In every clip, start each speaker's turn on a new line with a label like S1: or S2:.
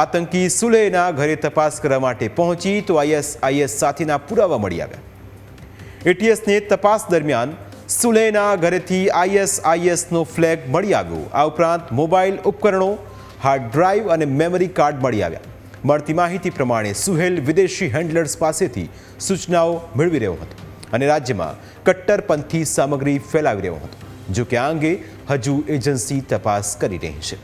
S1: આતંકી સુલેના ઘરે તપાસ કરવા માટે પહોંચી તો આઈએસઆઈએસ સાથેના પુરાવા મળી આવ્યા. એટીએસને તપાસ દરમિયાન સુલેના ઘરેથી આઈએસઆઈએસનો ફ્લેગ મળી આવ્યો. આ ઉપરાંત મોબાઈલ ઉપકરણો, હાર્ડ ડ્રાઈવ અને મેમરી કાર્ડ મળી આવ્યા. મળતી માહિતી પ્રમાણે સુહેલ વિદેશી હેન્ડલર્સ પાસેથી સૂચનાઓ મેળવી રહ્યો હતો અને રાજ્યમાં કટ્ટરપંથી સામગ્રી ફેલાવી રહ્યો હતો જો કે આ અંગે હજુ એજન્સી તપાસ કરી રહી છે.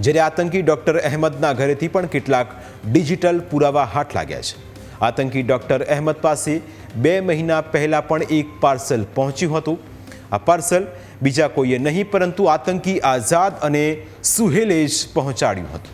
S1: જ્યારે આતંકી ડોક્ટર અહેમદના ઘરેથી પણ કેટલાક ડિજિટલ પુરાવા હાથ લાગ્યા છે. આતંકી ડોક્ટર અહેમદ પાસે બે મહિના પહેલાં પણ એક પાર્સલ પહોંચ્યું હતું. આ પાર્સલ બીજા કોઈએ નહીં, પરંતુ આતંકી આઝાદ અને સુહેલે જ પહોંચાડ્યું હતું.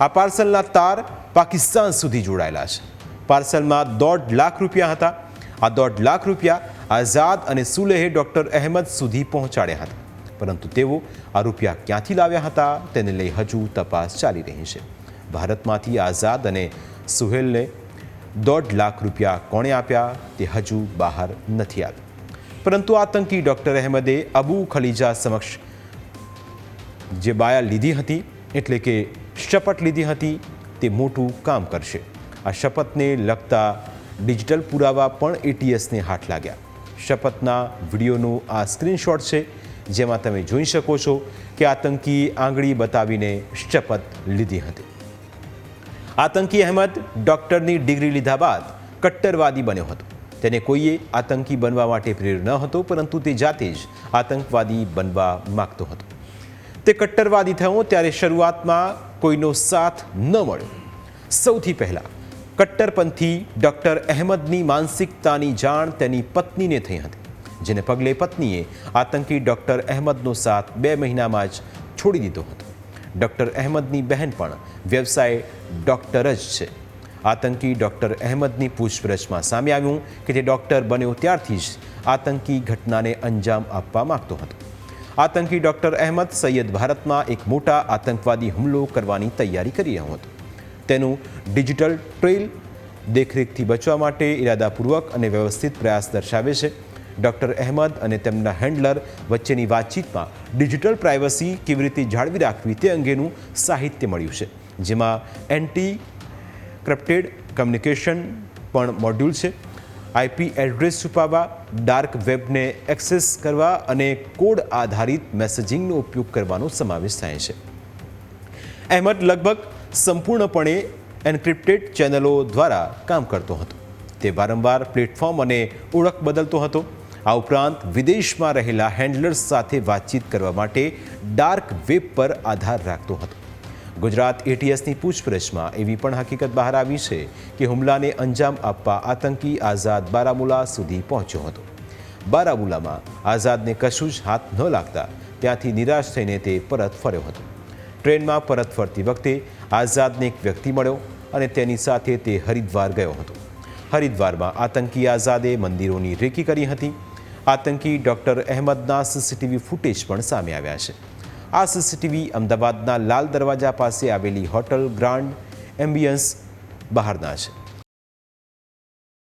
S1: આ પાર્સલના તાર પાકિસ્તાન સુધી જોડાયેલા છે. પાર્સલમાં દોઢ લાખ રૂપિયા હતા. આ દોઢ લાખ રૂપિયા આઝાદ અને સુલેહે ડોક્ટર અહેમદ સુધી પહોંચાડ્યા હતા. પરંતુ તેઓ આ રૂપિયા ક્યાંથી લાવ્યા હતા તેને લઈ હજુ તપાસ ચાલી રહી છે. ભારતમાંથી આઝાદ અને સુહેલને દોઢ લાખ રૂપિયા કોણે આપ્યા તે હજુ બહાર નથી આવ્યું. પરંતુ આતંકી ડોક્ટર અહેમદે અબુ ખલીજા સમક્ષ જે બાયા લીધી હતી, એટલે કે શપથ લીધી હતી, તે મોટું કામ કરશે. આ શપથને લગતા ડિજિટલ પુરાવા પણ એટીએસને હાથ લાગ્યા. શપથના વિડીયોનું આ સ્ક્રીનશોટ છે. જેમાં તમે જોઈ શકો છો કે આતંકી આંગળી બતાવીને શપથ લીધી હતી. આતંકી અહેમદ ડૉક્ટરની ડિગ્રી લીધા બાદ કટ્ટરવાદી બન્યો હતો. તેને કોઈએ આતંકી બનવા માટે પ્રેર્યો ન હતો, પરંતુ તે જાતે જ આતંકવાદી બનવા માગતો હતો. તે કટ્ટરવાદી થયો ત્યારે શરૂઆતમાં કોઈનો સાથ ન મળ્યો. સૌથી પહેલાં કટ્ટરપંથી ડૉક્ટર અહેમદની માનસિકતાની જાણ તેની પત્નીને થઈ હતી. જેને પગલે પત્નીએ આતંકી ડૉક્ટર અહેમદનો સાથ બે મહિનામાં જ છોડી દીધો હતો. ડૉક્ટર અહેમદની બહેન પણ વ્યવસાય ડૉક્ટર જ છે. આતંકી ડૉક્ટર અહેમદની પૂછપરછમાં સામે આવ્યું કે તે ડૉક્ટર બન્યો ત્યારથી જ આતંકી ઘટનાને અંજામ આપવા માગતો હતો. આતંકી ડૉક્ટર અહેમદ સૈયદ ભારતમાં એક મોટા આતંકવાદી હુમલો કરવાની તૈયારી કરી રહ્યો હતો. તેનું ડિજિટલ ટ્રેલ દેખરેખથી બચવા માટે ઇરાદાપૂર્વક અને વ્યવસ્થિત પ્રયાસ દર્શાવે છે. ડૉક્ટર અહેમદ અને તેમના હેન્ડલર વચ્ચેની વાતચીતમાં ડિજિટલ પ્રાઇવસી કેવી રીતે જાળવી રાખવી તે અંગેનું સાહિત્ય મળ્યું છે. જેમાં એન્ટી ક્રિપ્ટેડ કમ્યુનિકેશન પણ મોડ્યુલ છે. આઈપી એડ્રેસ છુપાવવા, ડાર્ક વેબને એક્સેસ કરવા અને કોડ આધારિત મેસેજિંગનો ઉપયોગ કરવાનો સમાવેશ થાય છે. અહેમદ લગભગ સંપૂર્ણપણે એન્ક્રિપ્ટેડ ચેનલો દ્વારા કામ કરતો હતો. તે વારંવાર પ્લેટફોર્મ અને ઓળખ બદલતો હતો. આ ઉપરાંત વિદેશમાં રહેલા હેન્ડલર્સ સાથે વાતચીત કરવા માટે ડાર્ક વેબ પર આધાર રાખતો હતો. ગુજરાત એટીએસની પૂછપરછમાં એવી પણ હકીકત બહાર આવી છે કે હુમલાને અંજામ આપવા આતંકી આઝાદ બારામુલા સુધી પહોંચ્યો હતો. બારામુલામાં આઝાદને કશું જ હાથ ન લાગતા ત્યાંથી નિરાશ થઈને તે પરત ફર્યો હતો. ટ્રેનમાં પરત ફરતી વખતે આઝાદને એક વ્યક્તિ મળ્યો અને તેની સાથે તે હરિદ્વાર ગયો હતો. હરિદ્વારમાં આતંકી આઝાદે મંદિરોની રેકી કરી હતી આતંકી ડૉક્ટર અહેમદના સીસીટીવી ફૂટેજ પણ સામે આવ્યા છે. આ સીસીટીવી અમદાવાદના લાલ દરવાજા પાસે આવેલી હોટલ ગ્રાન્ડ એમ્બિયન્સ બહારના છે.